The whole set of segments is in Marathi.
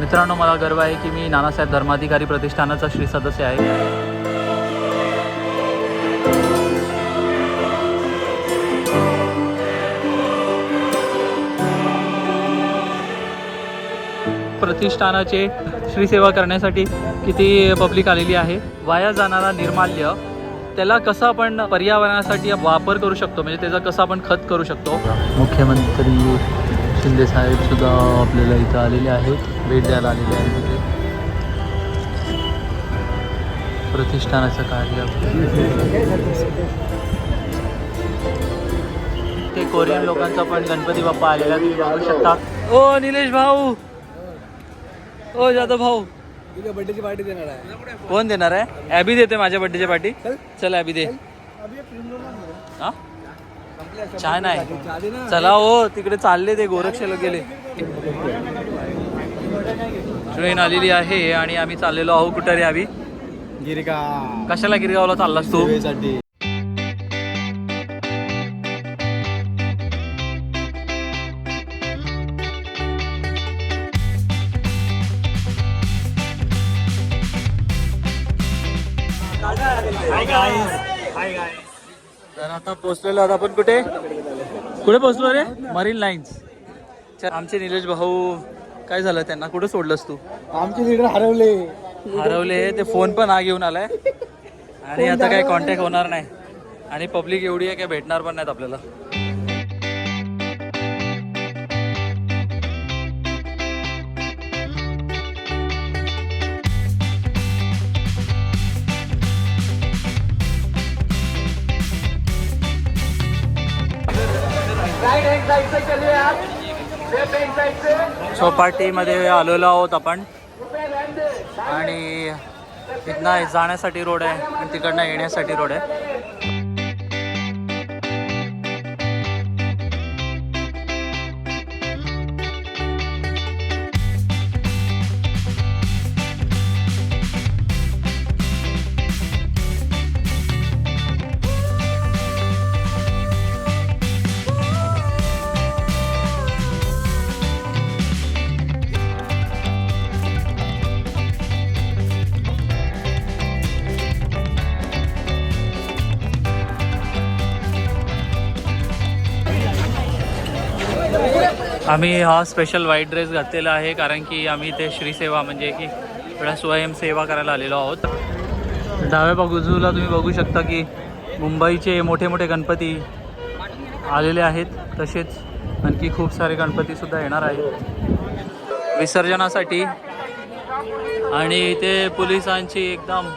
मित्रांनो मला गर्व आहे की मी नानासाहेब धर्माधिकारी प्रतिष्ठानाचा श्री सदस्य आहे. प्रतिष्ठानाचे श्रीसेवा करण्यासाठी किती पब्लिक आलेली आहे? वाया जाणारा निर्माल्य त्याला कसं आपण पर्यावरणासाठी वापर करू शकतो? म्हणजे त्याचा कसं आपण खत करू शकतो? मुख्यमंत्री शिंदे साहेब सुद्धा आपल्याला इथं आलेले आहेत भेट द्यायला आलेले आहेत. इथे प्रतिष्ठानाचं कार्य. ते कोरियन लोकांचा पण गणपती बाप्पा आलेला तुम्ही बघू शकता. ओ निलेश भाऊ. ओ जाधव भाऊ. तुझ्या बर्थडेची पार्टी देणार आहे कोण देणार आहे? ॲबी देते माझ्या बड्डेच्या पार्टी चल ॲबी दे. हा? छान आहे. चला हो तिकडे चालले ते गोरक्षला गेले. ट्रेन आलेली आहे आणि आम्ही चाललेलो आहो कुठं रे आम्ही? गिरिका कशाला गिरगावला चाललास तू? सेवेसाठी तर आता पोहोचलेलो आहोत आपण कुठे? कुठे पोहोचलो रे? Marine lines. आमचे निलेश भाऊ काय झालं त्यांना? कुठे सोडलंस तू? आमचे लीडर हरवले. हरवले ते फोन पण हा घेऊन आलाय. आणि आता काही कॉन्टॅक्ट होणार नाही. आणि पब्लिक एवढी आहे काय भेटणार पण नाहीत आपल्याला. चौपाटीमध्ये आलेलो आहोत आपण. आणि इथनं जाण्यासाठी रोड आहे आणि तिकडनं येण्यासाठी रोड आहे. आम्ही हा स्पेशल व्हाईट ड्रेस घातलेला आहे कारण की आम्ही ते श्रीसेवा म्हणजे की थोडा स्वयंसेवा करायला आलेलो आहोत. डाव्या बाजूला तुम्ही बघू शकता की मुंबईचे मोठे मोठे गणपती आलेले आहेत. तसेच आणखी खूप सारे गणपतीसुद्धा येणार आहेत. विसर्जनासाठी आणि इथे पोलिसांची एकदम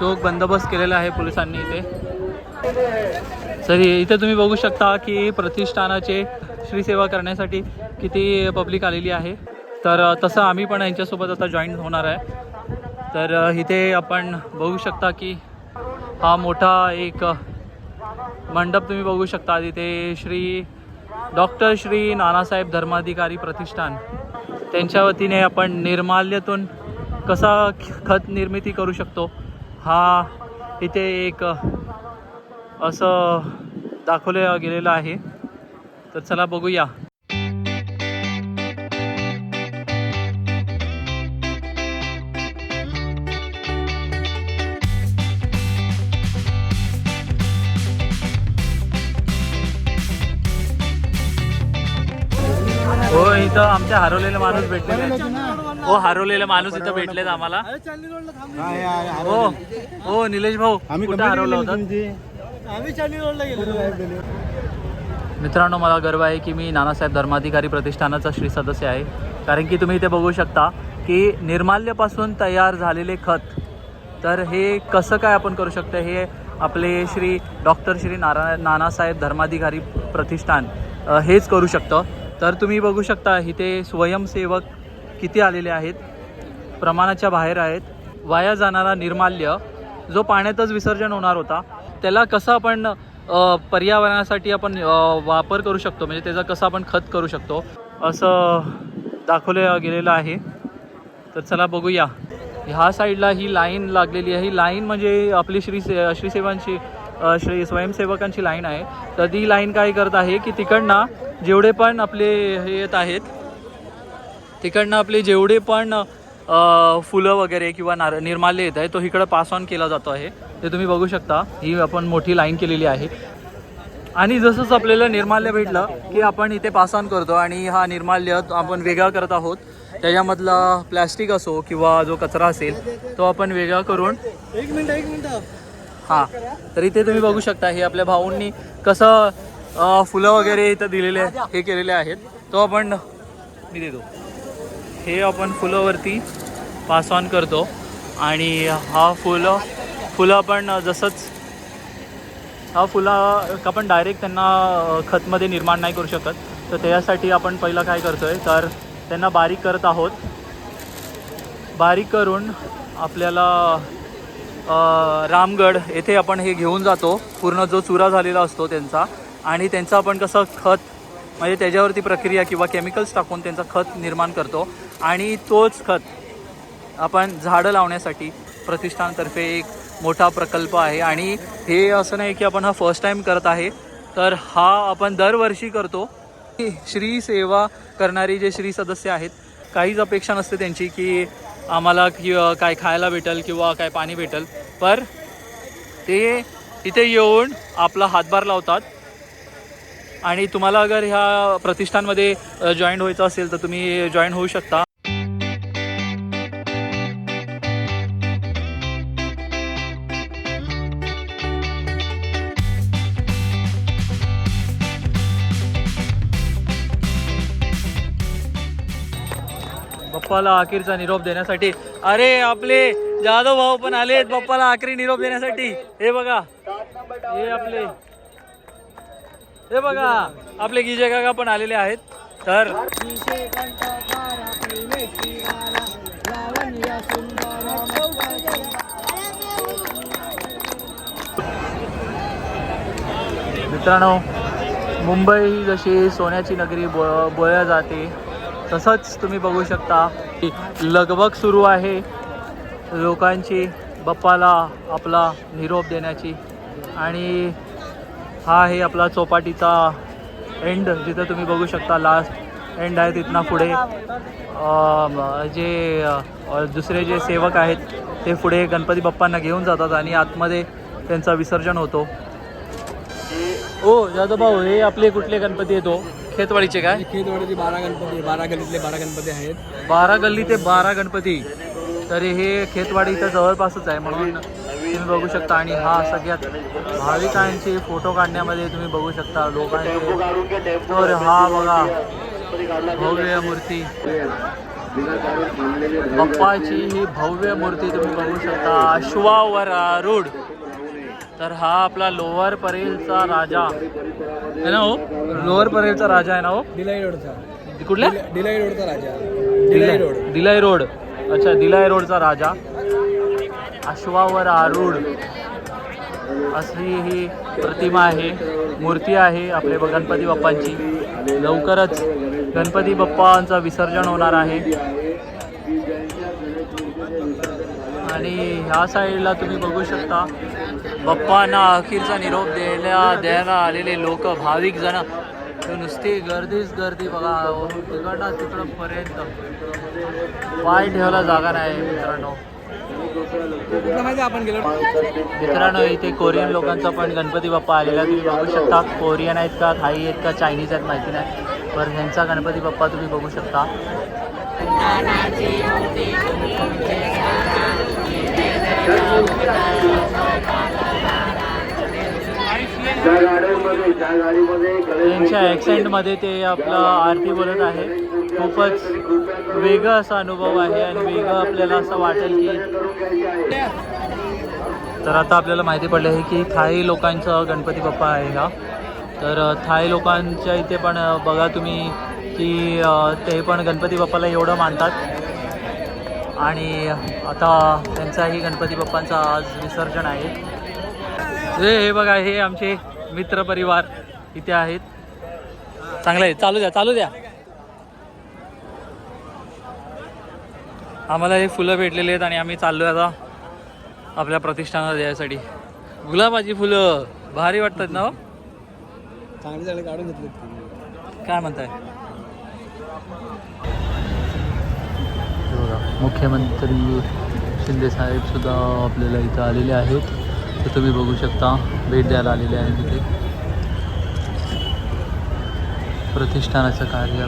चोख बंदोबस्त केलेला आहे पोलिसांनी इथे. सर इथे तुम्ही बघू शकता की प्रतिष्ठानाचे श्रीसेवा करण्यासाठी किती पब्लिक आलेली आहे. तर तसं आम्ही पण यांच्यासोबत आता जॉईन होणार आहे. तर इथे आपण बघू शकता की हा मोठा एक मंडप तुम्ही बघू शकता. तिथे श्री डॉक्टर श्री नानासाहेब धर्माधिकारी प्रतिष्ठान त्यांच्या वतीने आपण निर्माल्यातून कसा खत निर्मिती करू शकतो हा इथे एक असं दाखवलं गेलेलं आहे. तर चला बघूया. हो इथं आमच्या हरवलेले माणूस भेटलेले. हो हरवलेले माणूस इथं भेटलेत आम्हाला. हो हो निलेश भाऊ आम्ही कुठं हरवलं होतं? आम्ही चांदी रोडला गेलो मित्रांनो मला गर्व आहे की मी नानासाहेब धर्माधिकारी प्रतिष्ठानाचा श्री सदस्य आहे. कारण की तुम्ही इथे बघू शकता की निर्माल्यापासून तयार झालेले खत तर हे कसं काय आपण करू शकतो? हे आपले श्री डॉक्टर श्री नारा नानासाहेब धर्माधिकारी प्रतिष्ठान हेच करू शकतं. तर तुम्ही बघू शकता इथे स्वयंसेवक किती आलेले आहेत? प्रमाणाच्या बाहेर आहेत. वाया जाणारा निर्माल्य जो पाण्यातच विसर्जन होणार होता त्याला कसं आपण पर्यावरणासाठी आपण वापर करू शकतो? म्हणजे त्याचा कसं आपण खत करू शकतो? असं दाखवलं गेलेलं आहे. तर चला बघूया. ह्या साईडला ही लाईन लागलेली आहे. ही लाईन म्हणजे आपली श्री से श्रीसेवांची श्री स्वयंसेवकांची लाईन आहे. तर ती लाईन काय करत आहे की तिकडनं जेवढे पण आपले हे येत आहेत तिकडनं आपले जेवढे पण फुलं वगैरे किंवा नार निर्माल्य येत आहे तो इकडं पास ऑन केला जातो आहे. ते तुम्ही बघू शकता. ही आपण मोठी लाईन केलेली आहे. आणि जसंच आपल्याला निर्माल्य भेटलं की आपण इथे पास ऑन करतो आणि हा निर्माल्य आपण वेगळा करत आहोत. त्याच्यामधला प्लॅस्टिक असो किंवा जो कचरा असेल तो आपण वेगळा करून एक मिनिट एक मिनिट. हां. तर इथे तुम्ही बघू शकता हे आपल्या भाऊंनी कसं फुलं वगैरे इथं दिलेले हे केलेले आहेत. तो आपण मी देतो. हे आपण फुलावरती पास ऑन करतो. आणि हा फुलं फुलं आपण जसंच हा फुला आपण डायरेक्ट त्यांना खतमध्ये निर्माण नाही करू शकत. तर त्याच्यासाठी आपण पहिलं काय करतो आहे तर त्यांना बारीक करत आहोत. बारीक करून आपल्याला रामगड येथे आपण हे घेऊन जातो. पूर्ण जो चुरा झालेला असतो त्यांचा. आणि त्यांचं आपण कसं खत म्हणजे त्याच्यावरती प्रक्रिया किंवा केमिकल्स टाकून त्यांचा खत निर्माण करतो. आणि तोच खत आपण झाडं लावण्यासाठी प्रतिष्ठानतर्फे एक मोठा प्रकल्प आहे. आणि हे असं नाही की आपण हा फर्स्ट टाईम करत आहे तर हा आपण दरवर्षी करतो. श्री सेवा करणारी जे श्री सदस्य आहेत काहीच अपेक्षा नसते त्यांची की आम्हाला कि काय खायला भेटेल किंवा काय पाणी भेटेल. पर ते इथे येऊन आपला हातभार लावतात. आणि तुम्हाला अगर ह्या प्रतिष्ठानमध्ये जॉईन व्हायचं असेल तर तुम्ही जॉईन होऊ शकता. बाप्पाला अखेरचा निरोप देण्यासाठी. अरे आपले जाधव भाऊ पण आलेत बाप्पाला आखरी निरोप देण्यासाठी. हे बघा. हे आपले हे बघा आपले गिजे काका पण आलेले आहेत. तर मित्रांनो मुंबई ही जशी सोन्याची नगरी बो बोळल्या जाते तसंच तुम्ही बघू शकता की लगबग सुरू आहे. लोकांची बाप्पाला आपला निरोप देण्याची. आणि हा आहे आपला चौपाटीचा एंड जिथं तुम्ही बघू शकता लास्ट एंड आहे तिथनं पुढे. जे दुसरे जे सेवक आहेत ते पुढे गणपती बाप्पांना घेऊन जातात आणि आतमध्ये त्यांचा विसर्जन होतो. ओ जाधव भाऊ हे आपले कुठले गणपती येतो खेतवाडीचे काय? खेतवाडीचे बारा गणपती बारा गल्लीतले बारा गणपती आहेत. बारा गल्ली ते बारा गणपती. तरी हे खेतवाडी इथं जवळपासच आहे म्हणून तुम्ही बघू शकता आणि हा सगळ्यात भाविकांचे फोटो काढण्यामध्ये तुम्ही बघू शकता लोकांचे. तर हा बघा भव्य मूर्ती. बाप्पाची ही भव्य मूर्ती तुम्ही बघू शकता अश्वावर आरूढ तर हा आपला लोअर परेलचा राजा. आहे ना हो? लोअर परेलचा राजा आहे ना हो? डिलाई रोडचा. कुठल्या? डिलाई रोडचा राजा. डिलाई रोड. दिलाई रोड. अच्छा दिलाई रोडचा राजा. अश्वावर आरूढ अशी ही प्रतिमा आहे मूर्ती आहे आपले गणपती बाप्पांची. लवकरच गणपती बाप्पांचं विसर्जन होणार आहे. आणि ह्या साईडला तुम्ही बघू शकता बाप्पांना अखेरचा निरोप द्यायला द्यायला आलेले लोक भाविक जण. नुसती गर्दीच गर्दी बघा तिकडं तिकडं पर्यंत पाय ठेवायला जागा नाही मित्रांनो. कुठलं माहिती आपण गेलो? मित्रांनो इथे कोरियन लोकांचा पण गणपती बाप्पा आलेला. तुम्ही बघू शकता कोरियन आहेत का थाई आहेत का चायनीज आहेत माहिती नाही. पण ह्यांचा गणपती बाप्पा तुम्ही बघू शकता. त्यांच्या ॲक्सेंटमध्ये ते आपलं आरती बोलत आहे. खूपच वेगळं असा अनुभव आहे आणि वेगळं आपल्याला असं वाटेल की तर आता आपल्याला माहिती पडलं आहे की थाई लोकांचा गणपती बाप्पा आहे हा. तर थाई लोकांच्या इथे पण बघा तुम्ही की ते पण गणपती बाप्पाला एवढं मानतात. आणि आता त्यांचाही गणपती बाप्पांचा आज विसर्जन आहे. हे हे बघा हे आमचे मित्र परिवार इथे आहेत. चांगलं आहे चालू द्या चालू द्या. आम्हाला हे फुलं भेटलेली आहेत आणि आम्ही चाललो आता आपल्या प्रतिष्ठानाला द्यायसाठी गुलाबाची फुलं. भारी वाटतात ना हो? चांगले चांगले काढून घेतले काय म्हणताय? मुख्यमंत्री शिंदे साहेब सुद्धा आपल्याला इथं आलेले आहेत. तर तुम्ही बघू शकता भेट द्यायला आलेले आहेत इथे. प्रतिष्ठानाचं कार्य.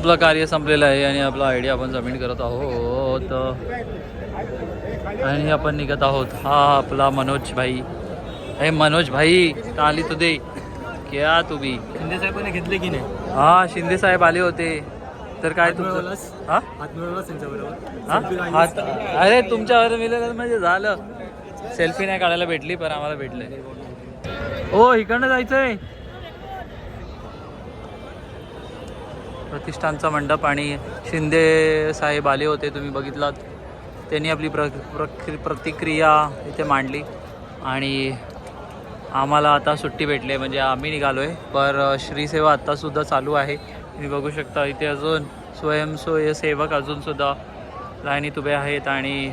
आपलं कार्य संपलेलं आहे आणि आपला आय डी आपण सबमिट करत आहोत. आणि आपण निघत आहोत. हा आपला मनोज भाई. हे मनोज भाई का आली तू दे. क्या तू बी? शिंदे साहेबांनी घेतले की नाही? हा शिंदे साहेब आले होते. तर काय तुमचं? हा? अरे तुमच्यावर मिळालं म्हणजे झालं. सेल्फी नाही काढायला भेटली पण आम्हाला भेटले ओ इकडनं जायचंय. प्रतिष्ठानचा मंडप आणि शिंदे साहेब आले होते तुम्ही बघितलात. त्यांनी आपली प्र प्रक्रि प्रतिक्रिया इथे मांडली. आणि आम्हाला आता सुट्टी भेटली आहे म्हणजे आम्ही निघालो आहे पर श्रीसेवा आत्तासुद्धा चालू आहे. तुम्ही बघू शकता इथे अजून स्वयंसेवक अजूनसुद्धा लाईनीत उभे आहेत. आणि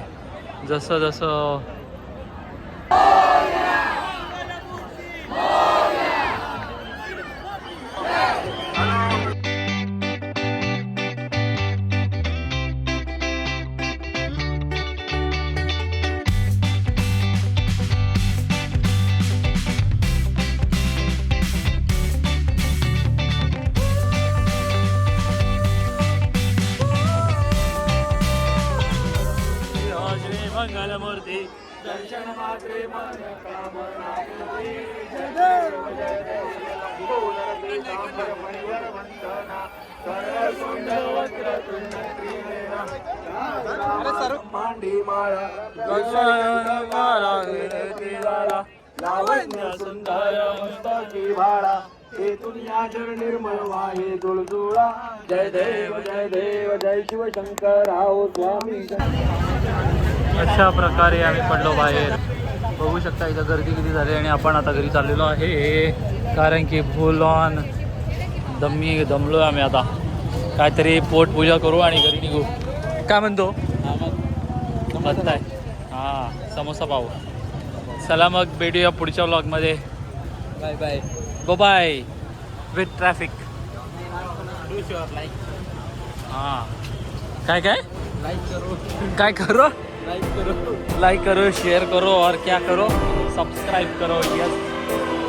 जसं जसं लावण्य सुंदर मस्तकी भाळा हे तुझ्याचर निर्मळ वाहे तुळजुळा जय देव जय देव जय शिवशंकर राव स्वामी. अशा प्रकारे आम्ही पडलो बाहेर. बघू शकता इथं गर्दी किती झाली आणि आपण आता घरी चाललेलो आहे. कारण की फुल ऑन दमी दमलो आम्ही आता. काहीतरी पोट पूजा करू आणि घरी निघू. काय म्हणतो? बघताय हां समोसा पाहू चला मग भेटूया पुढच्या व्लॉगमध्ये bye bye. Bye with traffic sure हां. काय काय? लाईक करो. काय करो? लाईक करो. लाइक करो शेयर करो और क्या करो? सब्सक्राइब करो यस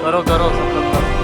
करो करो सब करो.